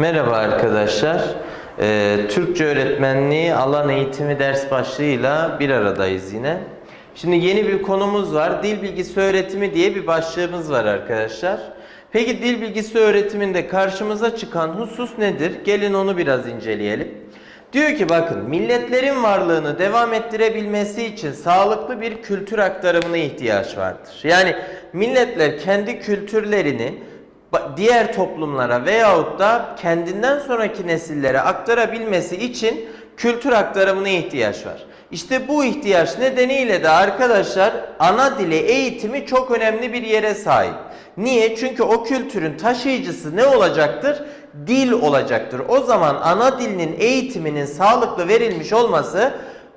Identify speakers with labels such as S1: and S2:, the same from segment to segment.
S1: Merhaba arkadaşlar. Ee, Türkçe öğretmenliği alan eğitimi ders başlığıyla bir aradayız yine. Şimdi yeni bir konumuz var. Dil bilgisi öğretimi diye bir başlığımız var arkadaşlar. Peki dil bilgisi öğretiminde karşımıza çıkan husus nedir? Gelin onu biraz inceleyelim. Diyor ki bakın milletlerin varlığını devam ettirebilmesi için sağlıklı bir kültür aktarımına ihtiyaç vardır. Yani milletler kendi kültürlerini diğer toplumlara veyahut da kendinden sonraki nesillere aktarabilmesi için kültür aktarımına ihtiyaç var. İşte bu ihtiyaç nedeniyle de arkadaşlar ana dili eğitimi çok önemli bir yere sahip. Niye? Çünkü o kültürün taşıyıcısı ne olacaktır? Dil olacaktır. O zaman ana dilinin eğitiminin sağlıklı verilmiş olması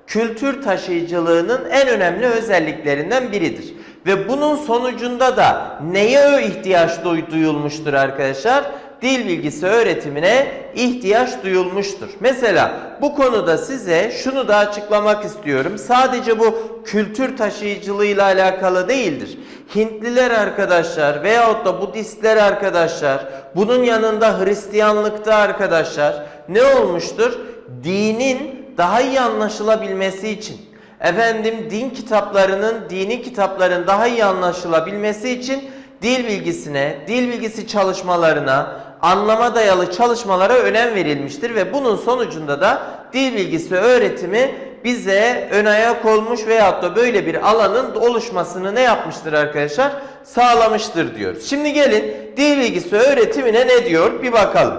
S1: kültür taşıyıcılığının en önemli özelliklerinden biridir. Ve bunun sonucunda da neye ihtiyaç duy- duyulmuştur arkadaşlar? Dil bilgisi öğretimine ihtiyaç duyulmuştur. Mesela bu konuda size şunu da açıklamak istiyorum. Sadece bu kültür taşıyıcılığıyla alakalı değildir. Hintliler arkadaşlar veyahut da Budistler arkadaşlar, bunun yanında Hristiyanlıkta arkadaşlar ne olmuştur? Dinin daha iyi anlaşılabilmesi için efendim din kitaplarının, dini kitapların daha iyi anlaşılabilmesi için dil bilgisine, dil bilgisi çalışmalarına, anlama dayalı çalışmalara önem verilmiştir ve bunun sonucunda da dil bilgisi öğretimi bize ön ayak olmuş veyahut da böyle bir alanın oluşmasını ne yapmıştır arkadaşlar? Sağlamıştır diyoruz. Şimdi gelin dil bilgisi öğretimine ne diyor? Bir bakalım.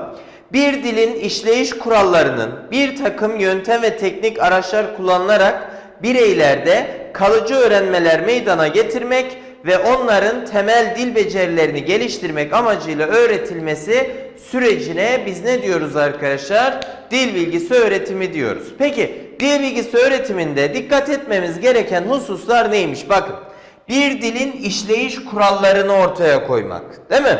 S1: Bir dilin işleyiş kurallarının bir takım yöntem ve teknik araçlar kullanılarak bireylerde kalıcı öğrenmeler meydana getirmek ve onların temel dil becerilerini geliştirmek amacıyla öğretilmesi sürecine biz ne diyoruz arkadaşlar? Dil bilgisi öğretimi diyoruz. Peki dil bilgisi öğretiminde dikkat etmemiz gereken hususlar neymiş? Bakın bir dilin işleyiş kurallarını ortaya koymak değil mi?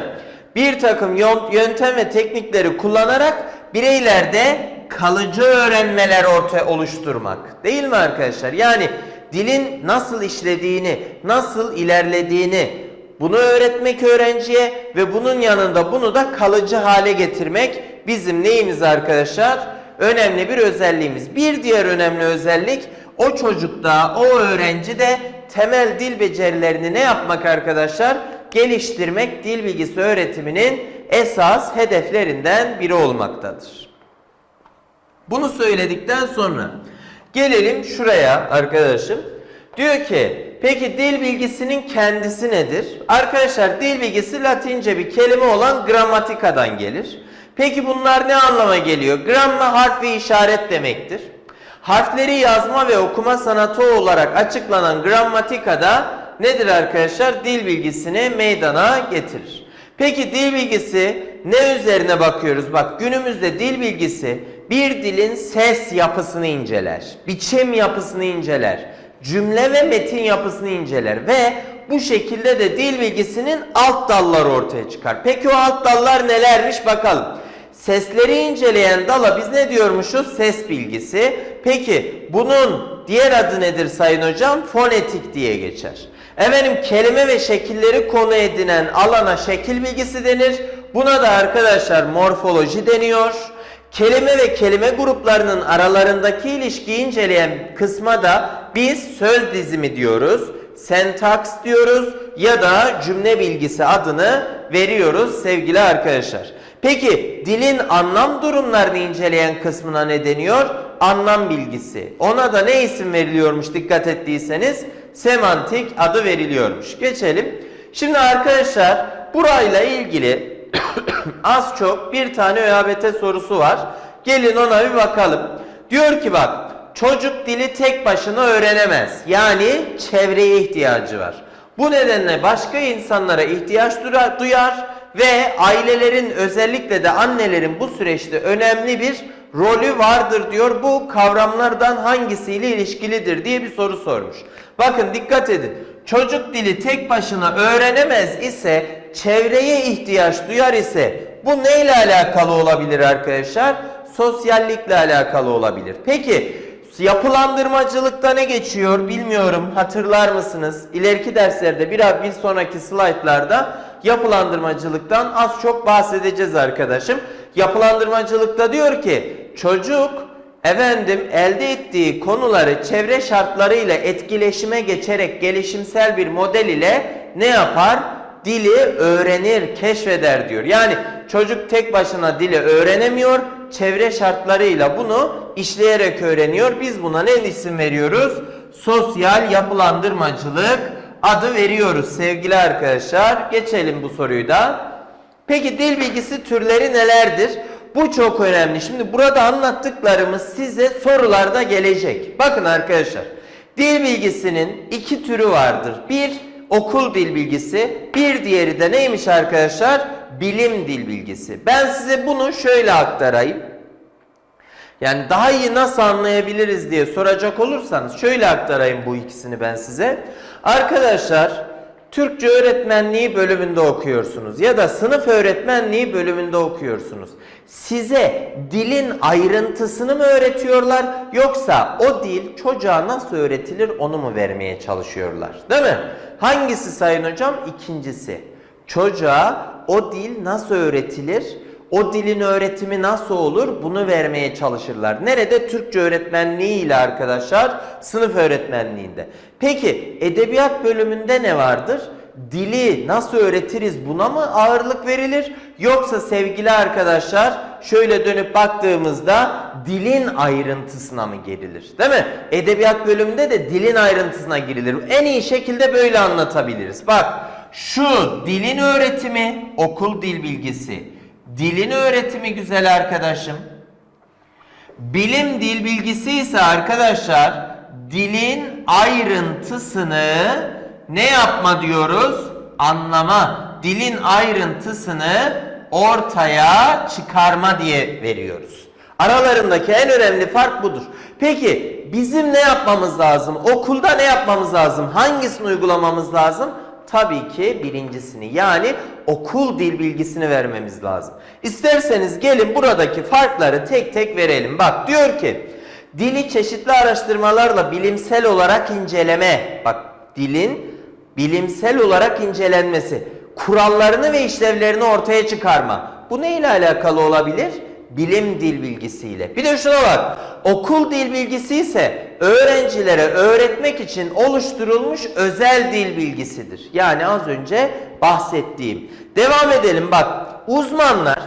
S1: Bir takım yön- yöntem ve teknikleri kullanarak bireylerde kalıcı öğrenmeler ortaya oluşturmak. Değil mi arkadaşlar? Yani dilin nasıl işlediğini, nasıl ilerlediğini bunu öğretmek öğrenciye ve bunun yanında bunu da kalıcı hale getirmek bizim neyimiz arkadaşlar? Önemli bir özelliğimiz. Bir diğer önemli özellik o çocukta, o öğrencide temel dil becerilerini ne yapmak arkadaşlar? Geliştirmek dil bilgisi öğretiminin esas hedeflerinden biri olmaktadır. Bunu söyledikten sonra gelelim şuraya arkadaşım. Diyor ki peki dil bilgisinin kendisi nedir? Arkadaşlar dil bilgisi latince bir kelime olan gramatikadan gelir. Peki bunlar ne anlama geliyor? Gramma harf ve işaret demektir. Harfleri yazma ve okuma sanatı olarak açıklanan grammatikada nedir arkadaşlar? Dil bilgisini meydana getirir. Peki dil bilgisi ne üzerine bakıyoruz? Bak günümüzde dil bilgisi bir dilin ses yapısını inceler, biçim yapısını inceler, cümle ve metin yapısını inceler ve bu şekilde de dil bilgisinin alt dalları ortaya çıkar. Peki o alt dallar nelermiş bakalım. Sesleri inceleyen dala biz ne diyormuşuz? Ses bilgisi. Peki bunun diğer adı nedir sayın hocam? Fonetik diye geçer. Efendim kelime ve şekilleri konu edinen alana şekil bilgisi denir. Buna da arkadaşlar morfoloji deniyor. Kelime ve kelime gruplarının aralarındaki ilişkiyi inceleyen kısma da biz söz dizimi diyoruz, sentaks diyoruz ya da cümle bilgisi adını veriyoruz sevgili arkadaşlar. Peki dilin anlam durumlarını inceleyen kısmına ne deniyor? Anlam bilgisi. Ona da ne isim veriliyormuş dikkat ettiyseniz? Semantik adı veriliyormuş. Geçelim. Şimdi arkadaşlar burayla ilgili az çok bir tane ÖABT sorusu var. Gelin ona bir bakalım. Diyor ki bak çocuk dili tek başına öğrenemez. Yani çevreye ihtiyacı var. Bu nedenle başka insanlara ihtiyaç duyar ve ailelerin özellikle de annelerin bu süreçte önemli bir rolü vardır diyor. Bu kavramlardan hangisiyle ilişkilidir diye bir soru sormuş. Bakın dikkat edin. Çocuk dili tek başına öğrenemez ise çevreye ihtiyaç duyar ise bu neyle alakalı olabilir arkadaşlar? Sosyallikle alakalı olabilir. Peki yapılandırmacılıkta ne geçiyor bilmiyorum hatırlar mısınız? İleriki derslerde bir, bir sonraki slaytlarda yapılandırmacılıktan az çok bahsedeceğiz arkadaşım. Yapılandırmacılıkta diyor ki çocuk efendim elde ettiği konuları çevre şartlarıyla etkileşime geçerek gelişimsel bir model ile ne yapar? Dili öğrenir, keşfeder diyor. Yani çocuk tek başına dili öğrenemiyor, çevre şartlarıyla bunu işleyerek öğreniyor. Biz buna ne isim veriyoruz? Sosyal yapılandırmacılık adı veriyoruz sevgili arkadaşlar. Geçelim bu soruyu da. Peki dil bilgisi türleri nelerdir? Bu çok önemli. Şimdi burada anlattıklarımız size sorularda gelecek. Bakın arkadaşlar. Dil bilgisinin iki türü vardır. Bir okul dil bilgisi, bir diğeri de neymiş arkadaşlar? Bilim dil bilgisi. Ben size bunu şöyle aktarayım. Yani daha iyi nasıl anlayabiliriz diye soracak olursanız şöyle aktarayım bu ikisini ben size. Arkadaşlar Türkçe öğretmenliği bölümünde okuyorsunuz ya da sınıf öğretmenliği bölümünde okuyorsunuz. Size dilin ayrıntısını mı öğretiyorlar yoksa o dil çocuğa nasıl öğretilir onu mu vermeye çalışıyorlar? Değil mi? Hangisi sayın hocam? İkincisi. Çocuğa o dil nasıl öğretilir? O dilin öğretimi nasıl olur? Bunu vermeye çalışırlar. Nerede? Türkçe öğretmenliği ile arkadaşlar sınıf öğretmenliğinde. Peki edebiyat bölümünde ne vardır? Dili nasıl öğretiriz buna mı ağırlık verilir? Yoksa sevgili arkadaşlar şöyle dönüp baktığımızda dilin ayrıntısına mı girilir? Değil mi? Edebiyat bölümünde de dilin ayrıntısına girilir. En iyi şekilde böyle anlatabiliriz. Bak şu dilin öğretimi okul dil bilgisi. Dilin öğretimi güzel arkadaşım. Bilim dil bilgisi ise arkadaşlar dilin ayrıntısını ne yapma diyoruz? Anlama. Dilin ayrıntısını ortaya çıkarma diye veriyoruz. Aralarındaki en önemli fark budur. Peki bizim ne yapmamız lazım? Okulda ne yapmamız lazım? Hangisini uygulamamız lazım? Tabii ki birincisini yani okul dil bilgisini vermemiz lazım. İsterseniz gelin buradaki farkları tek tek verelim. Bak diyor ki dili çeşitli araştırmalarla bilimsel olarak inceleme. Bak dilin bilimsel olarak incelenmesi. Kurallarını ve işlevlerini ortaya çıkarma. Bu ne ile alakalı olabilir? Bilim dil bilgisiyle. Bir de şuna bak. Okul dil bilgisi ise öğrencilere öğretmek için oluşturulmuş özel dil bilgisidir. Yani az önce bahsettiğim. Devam edelim bak. Uzmanlar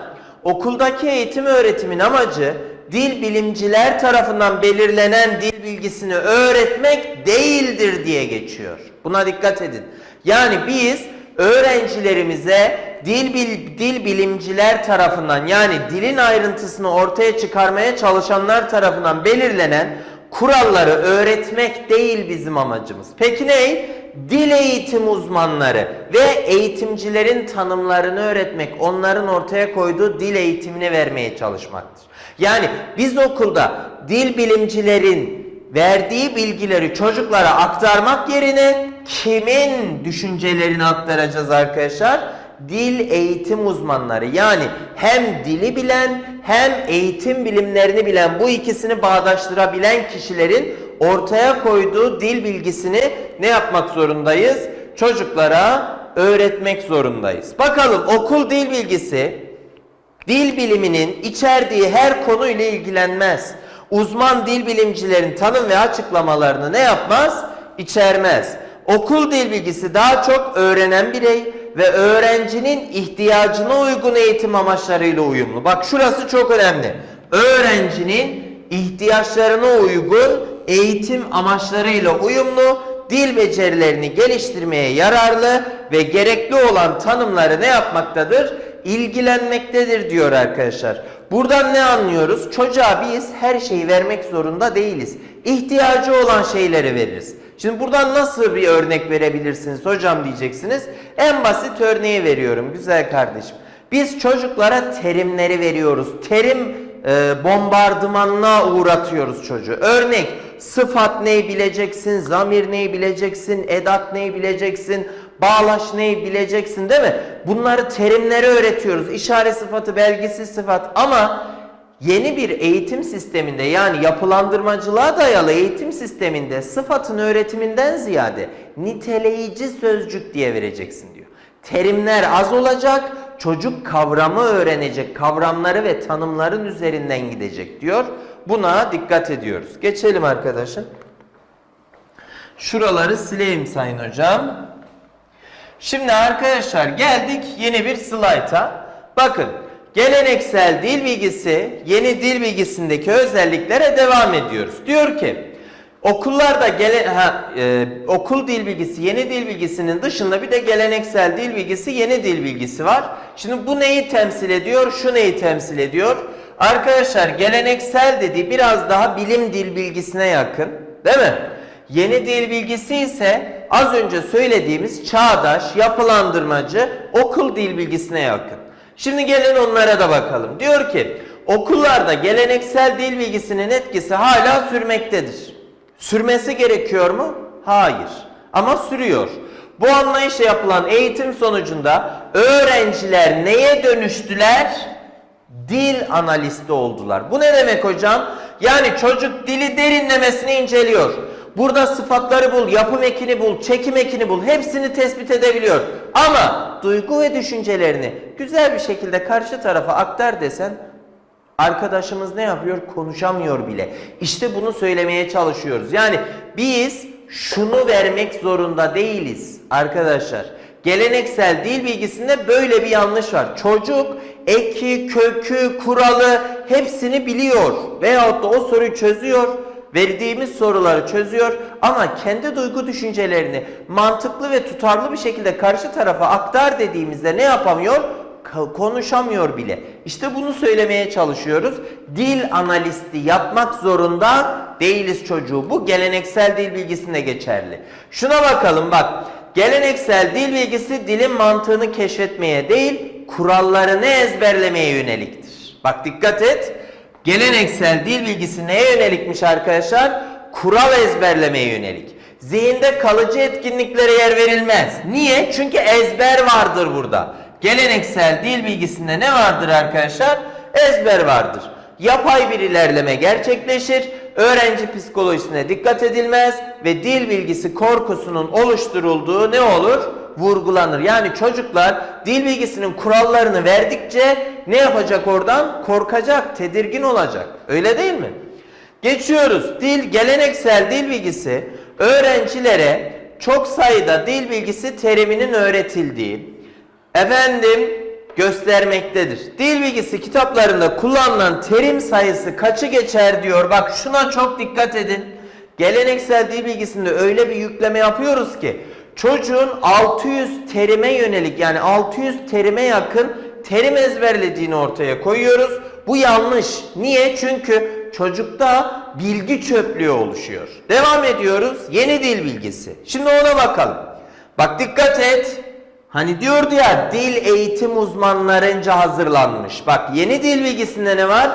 S1: okuldaki eğitim öğretimin amacı dil bilimciler tarafından belirlenen dil bilgisini öğretmek değildir diye geçiyor. Buna dikkat edin. Yani biz öğrencilerimize dil, bil, dil bilimciler tarafından yani dilin ayrıntısını ortaya çıkarmaya çalışanlar tarafından belirlenen kuralları öğretmek değil bizim amacımız. Peki ne? Dil eğitim uzmanları ve eğitimcilerin tanımlarını öğretmek, onların ortaya koyduğu dil eğitimini vermeye çalışmaktır. Yani biz okulda dil bilimcilerin verdiği bilgileri çocuklara aktarmak yerine kimin düşüncelerini aktaracağız arkadaşlar? Dil eğitim uzmanları yani hem dili bilen hem eğitim bilimlerini bilen bu ikisini bağdaştırabilen kişilerin ortaya koyduğu dil bilgisini ne yapmak zorundayız? Çocuklara öğretmek zorundayız. Bakalım okul dil bilgisi dil biliminin içerdiği her konuyla ilgilenmez. Uzman dil bilimcilerin tanım ve açıklamalarını ne yapmaz? İçermez. Okul dil bilgisi daha çok öğrenen birey ve öğrencinin ihtiyacına uygun eğitim amaçlarıyla uyumlu. Bak şurası çok önemli. Öğrencinin ihtiyaçlarına uygun eğitim amaçlarıyla uyumlu, dil becerilerini geliştirmeye yararlı ve gerekli olan tanımları ne yapmaktadır? İlgilenmektedir diyor arkadaşlar. Buradan ne anlıyoruz? Çocuğa biz her şeyi vermek zorunda değiliz. İhtiyacı olan şeyleri veririz. Şimdi buradan nasıl bir örnek verebilirsiniz hocam diyeceksiniz. En basit örneği veriyorum güzel kardeşim. Biz çocuklara terimleri veriyoruz. Terim e, bombardımanına uğratıyoruz çocuğu. Örnek sıfat neyi bileceksin, zamir neyi bileceksin, edat neyi bileceksin, bağlaç neyi bileceksin değil mi? Bunları terimleri öğretiyoruz. İşaret sıfatı, belgisiz sıfat ama yeni bir eğitim sisteminde yani yapılandırmacılığa dayalı eğitim sisteminde sıfatın öğretiminden ziyade niteleyici sözcük diye vereceksin diyor. Terimler az olacak, çocuk kavramı öğrenecek, kavramları ve tanımların üzerinden gidecek diyor. Buna dikkat ediyoruz. Geçelim arkadaşım. Şuraları sileyim sayın hocam. Şimdi arkadaşlar geldik yeni bir slayta. Bakın geleneksel dil bilgisi yeni dil bilgisindeki özelliklere devam ediyoruz. Diyor ki okullarda gele, ha, e, okul dil bilgisi yeni dil bilgisinin dışında bir de geleneksel dil bilgisi yeni dil bilgisi var. Şimdi bu neyi temsil ediyor? Şu neyi temsil ediyor? Arkadaşlar geleneksel dediği biraz daha bilim dil bilgisine yakın. Değil mi? Yeni dil bilgisi ise az önce söylediğimiz çağdaş, yapılandırmacı okul dil bilgisine yakın. Şimdi gelin onlara da bakalım. Diyor ki okullarda geleneksel dil bilgisinin etkisi hala sürmektedir. Sürmesi gerekiyor mu? Hayır. Ama sürüyor. Bu anlayışla yapılan eğitim sonucunda öğrenciler neye dönüştüler? Dil analisti oldular. Bu ne demek hocam? Yani çocuk dili derinlemesine inceliyor. Burada sıfatları bul, yapım ekini bul, çekim ekini bul. Hepsini tespit edebiliyor. Ama duygu ve düşüncelerini güzel bir şekilde karşı tarafa aktar desen arkadaşımız ne yapıyor? Konuşamıyor bile. İşte bunu söylemeye çalışıyoruz. Yani biz şunu vermek zorunda değiliz arkadaşlar. Geleneksel dil bilgisinde böyle bir yanlış var. Çocuk eki, kökü, kuralı hepsini biliyor veyahut da o soruyu çözüyor verdiğimiz soruları çözüyor ama kendi duygu düşüncelerini mantıklı ve tutarlı bir şekilde karşı tarafa aktar dediğimizde ne yapamıyor? Konuşamıyor bile. İşte bunu söylemeye çalışıyoruz. Dil analisti yapmak zorunda değiliz çocuğu. Bu geleneksel dil bilgisinde geçerli. Şuna bakalım bak. Geleneksel dil bilgisi dilin mantığını keşfetmeye değil, kurallarını ezberlemeye yöneliktir. Bak dikkat et. Geleneksel dil bilgisi neye yönelikmiş arkadaşlar? Kural ezberlemeye yönelik. Zihinde kalıcı etkinliklere yer verilmez. Niye? Çünkü ezber vardır burada. Geleneksel dil bilgisinde ne vardır arkadaşlar? Ezber vardır. Yapay bir ilerleme gerçekleşir. Öğrenci psikolojisine dikkat edilmez ve dil bilgisi korkusunun oluşturulduğu ne olur? Vurgulanır. Yani çocuklar dil bilgisinin kurallarını verdikçe ne yapacak oradan? Korkacak, tedirgin olacak. Öyle değil mi? Geçiyoruz. Dil, geleneksel dil bilgisi öğrencilere çok sayıda dil bilgisi teriminin öğretildiği, efendim göstermektedir. Dil bilgisi kitaplarında kullanılan terim sayısı kaçı geçer diyor. Bak şuna çok dikkat edin. Geleneksel dil bilgisinde öyle bir yükleme yapıyoruz ki çocuğun 600 terime yönelik yani 600 terime yakın terim ezberlediğini ortaya koyuyoruz. Bu yanlış. Niye? Çünkü çocukta bilgi çöplüğü oluşuyor. Devam ediyoruz. Yeni dil bilgisi. Şimdi ona bakalım. Bak dikkat et. Hani diyordu ya dil eğitim uzmanlarınca hazırlanmış. Bak yeni dil bilgisinde ne var?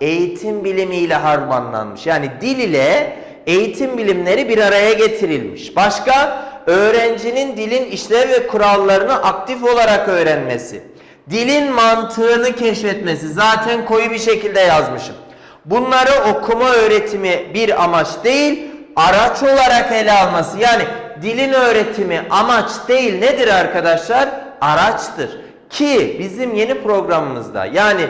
S1: Eğitim bilimiyle harmanlanmış. Yani dil ile eğitim bilimleri bir araya getirilmiş. Başka? Öğrencinin dilin işlev ve kurallarını aktif olarak öğrenmesi. Dilin mantığını keşfetmesi. Zaten koyu bir şekilde yazmışım. Bunları okuma öğretimi bir amaç değil, araç olarak ele alması. Yani dilin öğretimi amaç değil nedir arkadaşlar? Araçtır. Ki bizim yeni programımızda yani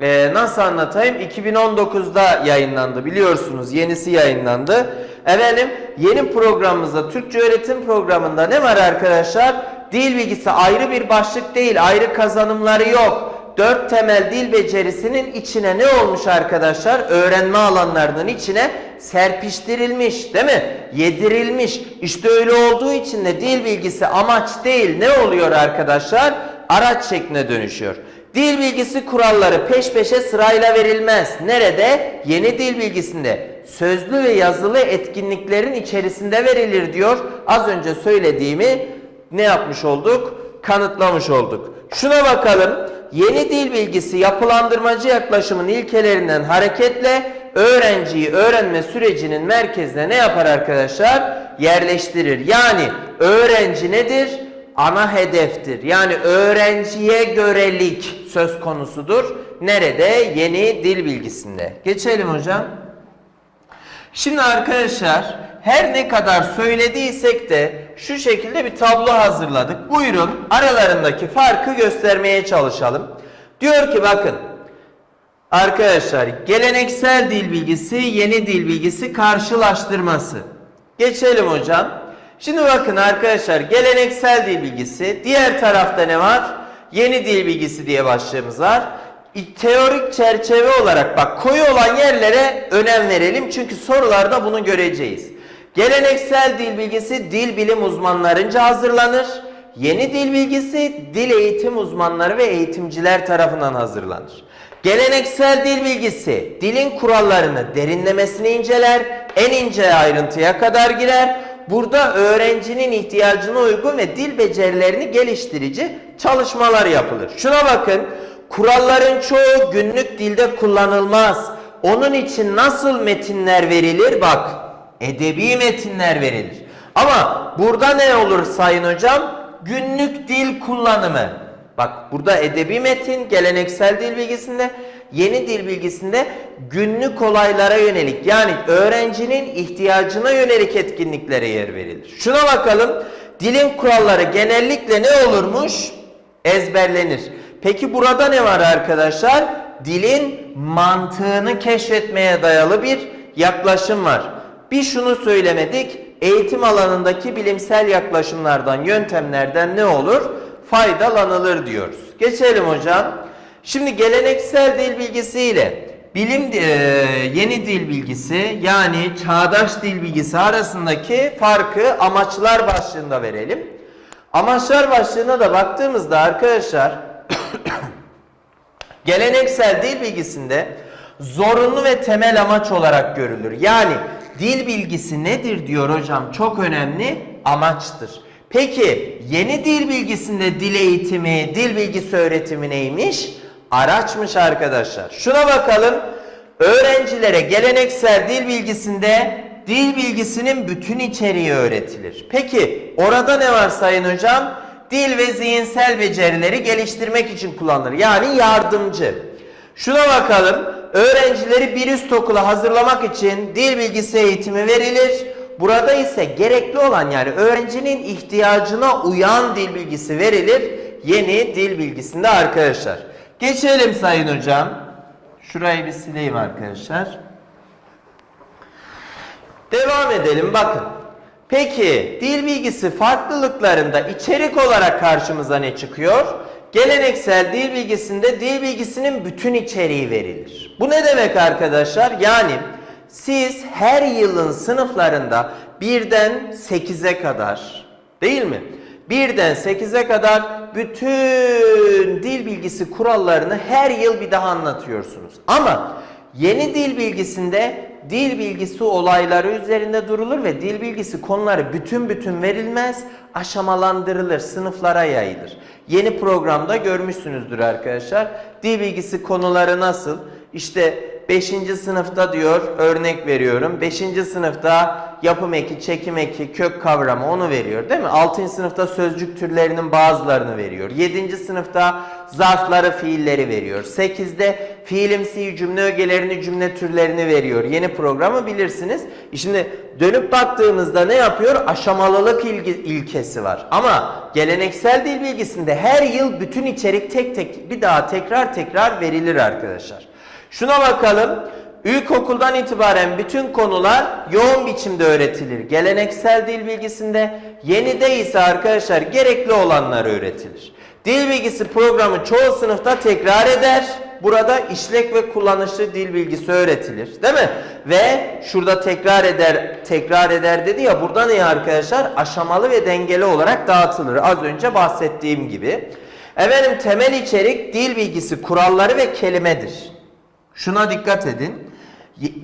S1: e, nasıl anlatayım 2019'da yayınlandı biliyorsunuz yenisi yayınlandı. Efendim yeni programımızda Türkçe öğretim programında ne var arkadaşlar? Dil bilgisi ayrı bir başlık değil ayrı kazanımları yok. Dört temel dil becerisinin içine ne olmuş arkadaşlar? Öğrenme alanlarının içine serpiştirilmiş değil mi? Yedirilmiş. İşte öyle olduğu için de dil bilgisi amaç değil ne oluyor arkadaşlar? Araç şekline dönüşüyor. Dil bilgisi kuralları peş peşe sırayla verilmez. Nerede? Yeni dil bilgisinde. Sözlü ve yazılı etkinliklerin içerisinde verilir diyor. Az önce söylediğimi ne yapmış olduk? Kanıtlamış olduk. Şuna bakalım. Yeni dil bilgisi yapılandırmacı yaklaşımın ilkelerinden hareketle öğrenciyi öğrenme sürecinin merkezine ne yapar arkadaşlar? Yerleştirir. Yani öğrenci nedir? Ana hedeftir. Yani öğrenciye görelik söz konusudur. Nerede? Yeni dil bilgisinde. Geçelim hocam. Şimdi arkadaşlar her ne kadar söylediysek de şu şekilde bir tablo hazırladık. Buyurun aralarındaki farkı göstermeye çalışalım. Diyor ki bakın arkadaşlar geleneksel dil bilgisi, yeni dil bilgisi karşılaştırması. Geçelim hocam. Şimdi bakın arkadaşlar geleneksel dil bilgisi, diğer tarafta ne var? Yeni dil bilgisi diye başlığımız var. Teorik çerçeve olarak bak koyu olan yerlere önem verelim çünkü sorularda bunu göreceğiz. Geleneksel dil bilgisi dil bilim uzmanlarınca hazırlanır. Yeni dil bilgisi dil eğitim uzmanları ve eğitimciler tarafından hazırlanır. Geleneksel dil bilgisi dilin kurallarını derinlemesine inceler, en ince ayrıntıya kadar girer. Burada öğrencinin ihtiyacına uygun ve dil becerilerini geliştirici çalışmalar yapılır. Şuna bakın. Kuralların çoğu günlük dilde kullanılmaz. Onun için nasıl metinler verilir? Bak, edebi metinler verilir. Ama burada ne olur sayın hocam? Günlük dil kullanımı. Bak burada edebi metin, geleneksel dil bilgisinde, yeni dil bilgisinde günlük olaylara yönelik yani öğrencinin ihtiyacına yönelik etkinliklere yer verilir. Şuna bakalım. Dilin kuralları genellikle ne olurmuş? Ezberlenir. Peki burada ne var arkadaşlar? Dilin mantığını keşfetmeye dayalı bir yaklaşım var. Bir şunu söylemedik. Eğitim alanındaki bilimsel yaklaşımlardan, yöntemlerden ne olur? Faydalanılır diyoruz. Geçelim hocam. Şimdi geleneksel dil bilgisiyle bilim e, yeni dil bilgisi yani çağdaş dil bilgisi arasındaki farkı amaçlar başlığında verelim. Amaçlar başlığına da baktığımızda arkadaşlar Geleneksel dil bilgisinde zorunlu ve temel amaç olarak görülür. Yani dil bilgisi nedir diyor hocam çok önemli amaçtır. Peki yeni dil bilgisinde dil eğitimi, dil bilgisi öğretimi neymiş? Araçmış arkadaşlar. Şuna bakalım. Öğrencilere geleneksel dil bilgisinde dil bilgisinin bütün içeriği öğretilir. Peki orada ne var sayın hocam? Dil ve zihinsel becerileri geliştirmek için kullanılır. Yani yardımcı. Şuna bakalım. Öğrencileri bir üst okula hazırlamak için dil bilgisi eğitimi verilir. Burada ise gerekli olan yani öğrencinin ihtiyacına uyan dil bilgisi verilir. Yeni dil bilgisinde arkadaşlar. Geçelim sayın hocam. Şurayı bir sileyim arkadaşlar. Devam edelim bakın. Peki dil bilgisi farklılıklarında içerik olarak karşımıza ne çıkıyor? Geleneksel dil bilgisinde dil bilgisinin bütün içeriği verilir. Bu ne demek arkadaşlar? Yani siz her yılın sınıflarında birden 8'e kadar değil mi? Birden 8'e kadar bütün dil bilgisi kurallarını her yıl bir daha anlatıyorsunuz. Ama yeni dil bilgisinde dil bilgisi olayları üzerinde durulur ve dil bilgisi konuları bütün bütün verilmez, aşamalandırılır, sınıflara yayılır. Yeni programda görmüşsünüzdür arkadaşlar. Dil bilgisi konuları nasıl? İşte 5. sınıfta diyor örnek veriyorum. 5. sınıfta yapım eki, çekim eki, kök kavramı onu veriyor değil mi? 6. sınıfta sözcük türlerinin bazılarını veriyor. 7. sınıfta zarfları, fiilleri veriyor. 8'de fiilimsi cümle ögelerini, cümle türlerini veriyor. Yeni programı bilirsiniz. Şimdi dönüp baktığımızda ne yapıyor? Aşamalılık ilgi, ilkesi var. Ama geleneksel dil bilgisinde her yıl bütün içerik tek tek bir daha tekrar tekrar verilir arkadaşlar. Şuna bakalım. İlkokuldan itibaren bütün konular yoğun biçimde öğretilir. Geleneksel dil bilgisinde yeni de ise arkadaşlar gerekli olanlar öğretilir. Dil bilgisi programı çoğu sınıfta tekrar eder. Burada işlek ve kullanışlı dil bilgisi öğretilir. Değil mi? Ve şurada tekrar eder, tekrar eder dedi ya burada ne arkadaşlar? Aşamalı ve dengeli olarak dağıtılır. Az önce bahsettiğim gibi. Efendim temel içerik dil bilgisi kuralları ve kelimedir. Şuna dikkat edin.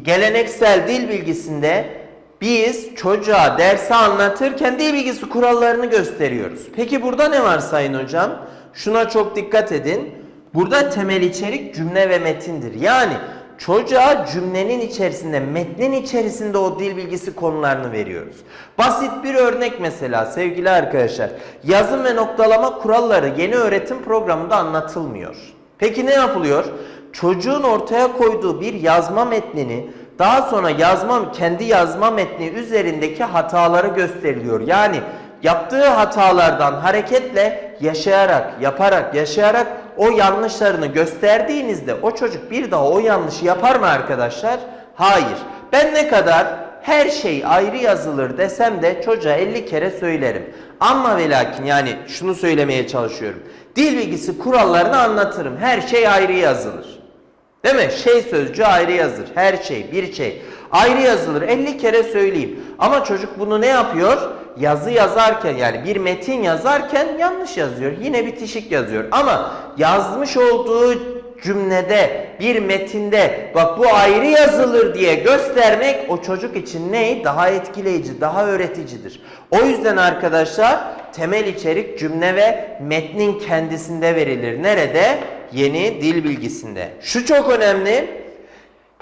S1: Geleneksel dil bilgisinde biz çocuğa dersi anlatırken dil bilgisi kurallarını gösteriyoruz. Peki burada ne var sayın hocam? Şuna çok dikkat edin. Burada temel içerik cümle ve metindir. Yani çocuğa cümlenin içerisinde, metnin içerisinde o dil bilgisi konularını veriyoruz. Basit bir örnek mesela sevgili arkadaşlar. Yazım ve noktalama kuralları yeni öğretim programında anlatılmıyor. Peki ne yapılıyor? Çocuğun ortaya koyduğu bir yazma metnini daha sonra yazma kendi yazma metni üzerindeki hataları gösteriliyor. Yani yaptığı hatalardan hareketle yaşayarak, yaparak, yaşayarak o yanlışlarını gösterdiğinizde o çocuk bir daha o yanlışı yapar mı arkadaşlar? Hayır. Ben ne kadar her şey ayrı yazılır desem de çocuğa 50 kere söylerim. Ama ve lakin yani şunu söylemeye çalışıyorum. Dil bilgisi kurallarını anlatırım. Her şey ayrı yazılır. Değil mi? Şey sözcüğü ayrı yazılır. Her şey, bir şey ayrı yazılır. 50 kere söyleyeyim. Ama çocuk bunu ne yapıyor? Yazı yazarken yani bir metin yazarken yanlış yazıyor. Yine bitişik yazıyor. Ama yazmış olduğu cümlede, bir metinde bak bu ayrı yazılır diye göstermek o çocuk için ne? Daha etkileyici, daha öğreticidir. O yüzden arkadaşlar temel içerik cümle ve metnin kendisinde verilir. Nerede? Yeni dil bilgisinde. Şu çok önemli.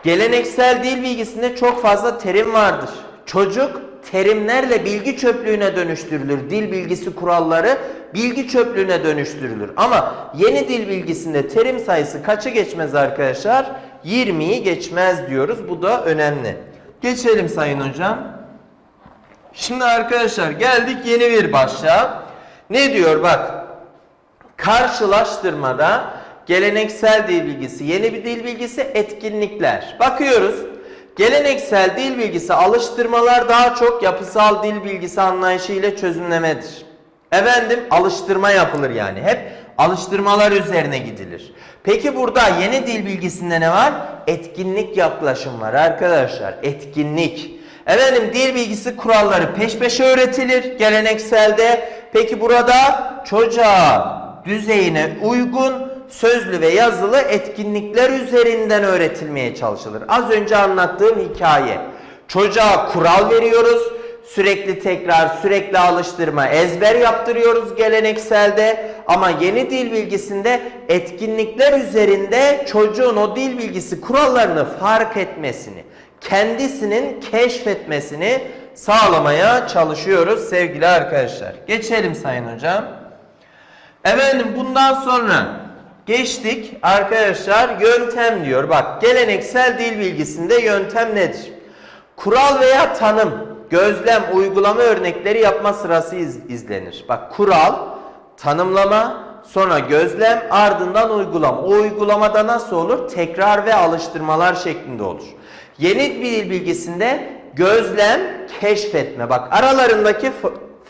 S1: Geleneksel dil bilgisinde çok fazla terim vardır. Çocuk terimlerle bilgi çöplüğüne dönüştürülür. Dil bilgisi kuralları bilgi çöplüğüne dönüştürülür. Ama yeni dil bilgisinde terim sayısı kaçı geçmez arkadaşlar? 20'yi geçmez diyoruz. Bu da önemli. Geçelim sayın hocam. Şimdi arkadaşlar geldik yeni bir başlığa. Ne diyor bak. Karşılaştırmada geleneksel dil bilgisi, yeni bir dil bilgisi, etkinlikler. Bakıyoruz. Geleneksel dil bilgisi alıştırmalar daha çok yapısal dil bilgisi anlayışı ile çözümlemedir. Efendim alıştırma yapılır yani. Hep alıştırmalar üzerine gidilir. Peki burada yeni dil bilgisinde ne var? Etkinlik yaklaşım var arkadaşlar. Etkinlik. Efendim dil bilgisi kuralları peş peşe öğretilir gelenekselde. Peki burada çocuğa düzeyine uygun sözlü ve yazılı etkinlikler üzerinden öğretilmeye çalışılır. Az önce anlattığım hikaye. Çocuğa kural veriyoruz. Sürekli tekrar, sürekli alıştırma, ezber yaptırıyoruz gelenekselde. Ama yeni dil bilgisinde etkinlikler üzerinde çocuğun o dil bilgisi kurallarını fark etmesini, kendisinin keşfetmesini sağlamaya çalışıyoruz sevgili arkadaşlar. Geçelim sayın hocam. Efendim bundan sonra geçtik arkadaşlar yöntem diyor. Bak geleneksel dil bilgisinde yöntem nedir? Kural veya tanım, gözlem, uygulama örnekleri yapma sırası iz- izlenir. Bak kural, tanımlama, sonra gözlem, ardından uygulama. O uygulamada nasıl olur? Tekrar ve alıştırmalar şeklinde olur. Yeni dil bilgisinde gözlem, keşfetme. Bak aralarındaki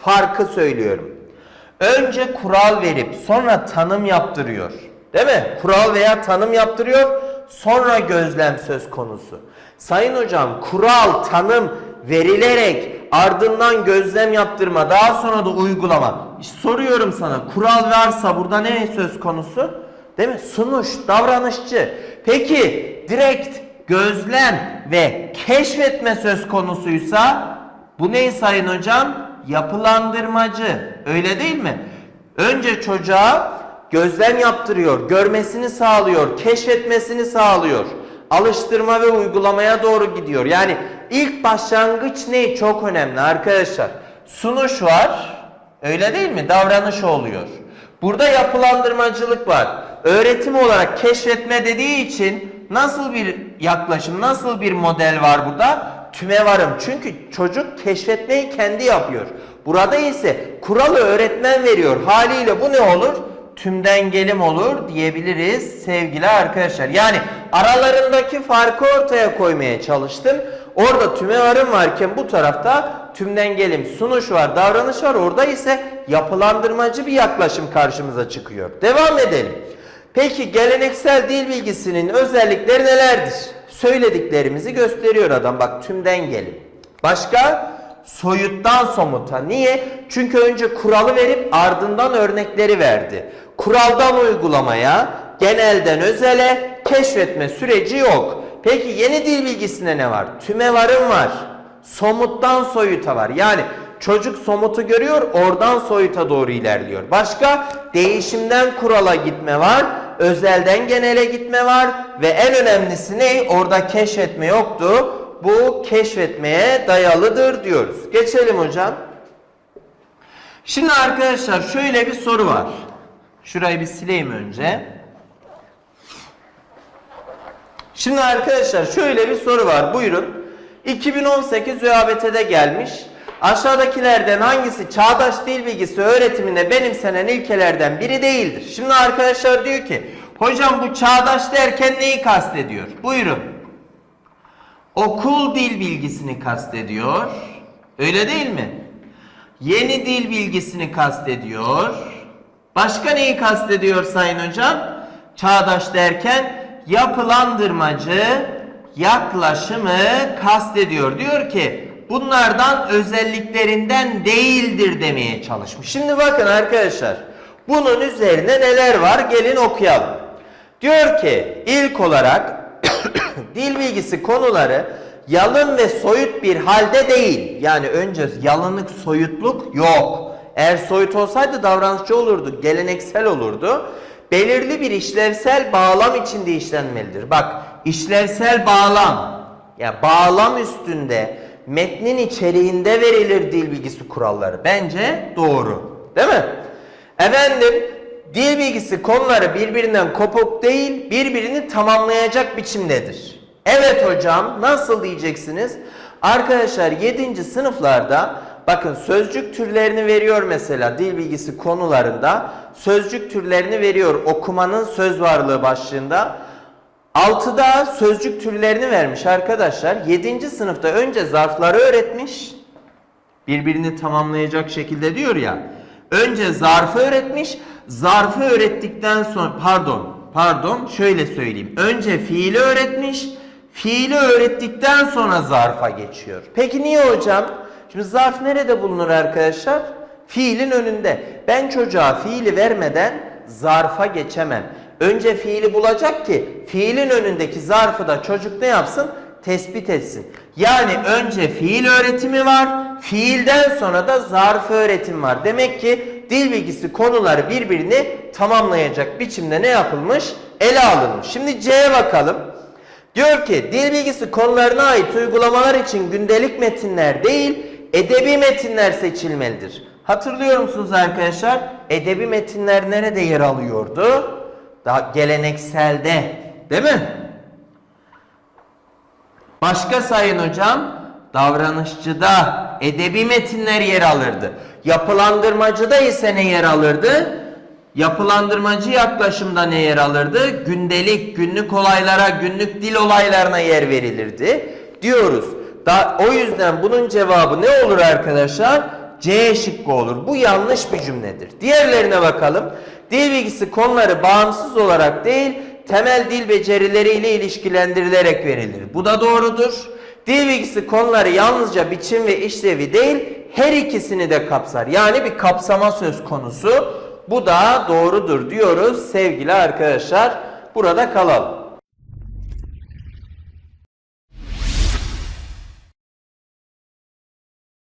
S1: farkı söylüyorum. Önce kural verip sonra tanım yaptırıyor. Değil mi? Kural veya tanım yaptırıyor. Sonra gözlem söz konusu. Sayın hocam kural, tanım verilerek ardından gözlem yaptırma daha sonra da uygulama. Soruyorum sana kural varsa burada ne söz konusu? Değil mi? Sunuş, davranışçı. Peki direkt gözlem ve keşfetme söz konusuysa bu ne sayın hocam? Yapılandırmacı. Öyle değil mi? Önce çocuğa gözlem yaptırıyor, görmesini sağlıyor, keşfetmesini sağlıyor. Alıştırma ve uygulamaya doğru gidiyor. Yani ilk başlangıç ne? Çok önemli arkadaşlar. Sunuş var. Öyle değil mi? Davranış oluyor. Burada yapılandırmacılık var. Öğretim olarak keşfetme dediği için nasıl bir yaklaşım, nasıl bir model var burada? Tüme varım. Çünkü çocuk keşfetmeyi kendi yapıyor. Burada ise kuralı öğretmen veriyor. Haliyle bu ne olur? Tümden gelim olur diyebiliriz sevgili arkadaşlar. Yani aralarındaki farkı ortaya koymaya çalıştım. Orada tüme varım varken bu tarafta tümden gelim sunuş var, davranış var. Orada ise yapılandırmacı bir yaklaşım karşımıza çıkıyor. Devam edelim. Peki geleneksel dil bilgisinin özellikleri nelerdir? Söylediklerimizi gösteriyor adam. Bak tümden gelin. Başka? Soyuttan somuta. Niye? Çünkü önce kuralı verip ardından örnekleri verdi. Kuraldan uygulamaya, genelden özele keşfetme süreci yok. Peki yeni dil bilgisinde ne var? Tüme varım var. Somuttan soyuta var. Yani çocuk somutu görüyor, oradan soyuta doğru ilerliyor. Başka değişimden kurala gitme var, özelden genele gitme var ve en önemlisi ne? Orada keşfetme yoktu. Bu keşfetmeye dayalıdır diyoruz. Geçelim hocam. Şimdi arkadaşlar şöyle bir soru var. Şurayı bir sileyim önce. Şimdi arkadaşlar şöyle bir soru var. Buyurun. 2018 ÖABT'de gelmiş. Aşağıdakilerden hangisi çağdaş dil bilgisi öğretiminde benimsenen ilkelerden biri değildir? Şimdi arkadaşlar diyor ki hocam bu çağdaş derken neyi kastediyor? Buyurun. Okul dil bilgisini kastediyor. Öyle değil mi? Yeni dil bilgisini kastediyor. Başka neyi kastediyor sayın hocam? Çağdaş derken yapılandırmacı yaklaşımı kastediyor. Diyor ki bunlardan özelliklerinden değildir demeye çalışmış. Şimdi bakın arkadaşlar bunun üzerine neler var gelin okuyalım. Diyor ki ilk olarak dil bilgisi konuları yalın ve soyut bir halde değil. Yani önce yalınlık, soyutluk yok. Eğer soyut olsaydı davranışçı olurdu, geleneksel olurdu. Belirli bir işlevsel bağlam içinde işlenmelidir. Bak, işlevsel bağlam. Ya bağlam üstünde metnin içeriğinde verilir dil bilgisi kuralları. Bence doğru. Değil mi? Efendim, dil bilgisi konuları birbirinden kopuk değil, birbirini tamamlayacak biçimdedir. Evet hocam, nasıl diyeceksiniz? Arkadaşlar 7. sınıflarda bakın sözcük türlerini veriyor mesela dil bilgisi konularında. Sözcük türlerini veriyor okumanın söz varlığı başlığında. Altıda sözcük türlerini vermiş arkadaşlar. 7. sınıfta önce zarfları öğretmiş. Birbirini tamamlayacak şekilde diyor ya. Önce zarfı öğretmiş. Zarfı öğrettikten sonra pardon pardon şöyle söyleyeyim. Önce fiili öğretmiş. Fiili öğrettikten sonra zarfa geçiyor. Peki niye hocam? Şimdi zarf nerede bulunur arkadaşlar? Fiilin önünde. Ben çocuğa fiili vermeden zarfa geçemem. Önce fiili bulacak ki fiilin önündeki zarfı da çocuk ne yapsın? Tespit etsin. Yani önce fiil öğretimi var. Fiilden sonra da zarf öğretim var. Demek ki dil bilgisi konuları birbirini tamamlayacak biçimde ne yapılmış? Ele alınmış. Şimdi C'ye bakalım. Diyor ki dil bilgisi konularına ait uygulamalar için gündelik metinler değil, edebi metinler seçilmelidir. Hatırlıyor musunuz arkadaşlar? Edebi metinler nerede yer alıyordu? Daha gelenekselde, değil mi? Başka sayın hocam, davranışçıda edebi metinler yer alırdı. Yapılandırmacıda ise ne yer alırdı? Yapılandırmacı yaklaşımda ne yer alırdı? Gündelik, günlük olaylara, günlük dil olaylarına yer verilirdi diyoruz. Da, o yüzden bunun cevabı ne olur arkadaşlar? C şıkkı olur. Bu yanlış bir cümledir. Diğerlerine bakalım. Dil bilgisi konuları bağımsız olarak değil, temel dil becerileriyle ilişkilendirilerek verilir. Bu da doğrudur. Dil bilgisi konuları yalnızca biçim ve işlevi değil, her ikisini de kapsar. Yani bir kapsama söz konusu. Bu da doğrudur diyoruz sevgili arkadaşlar. Burada kalalım.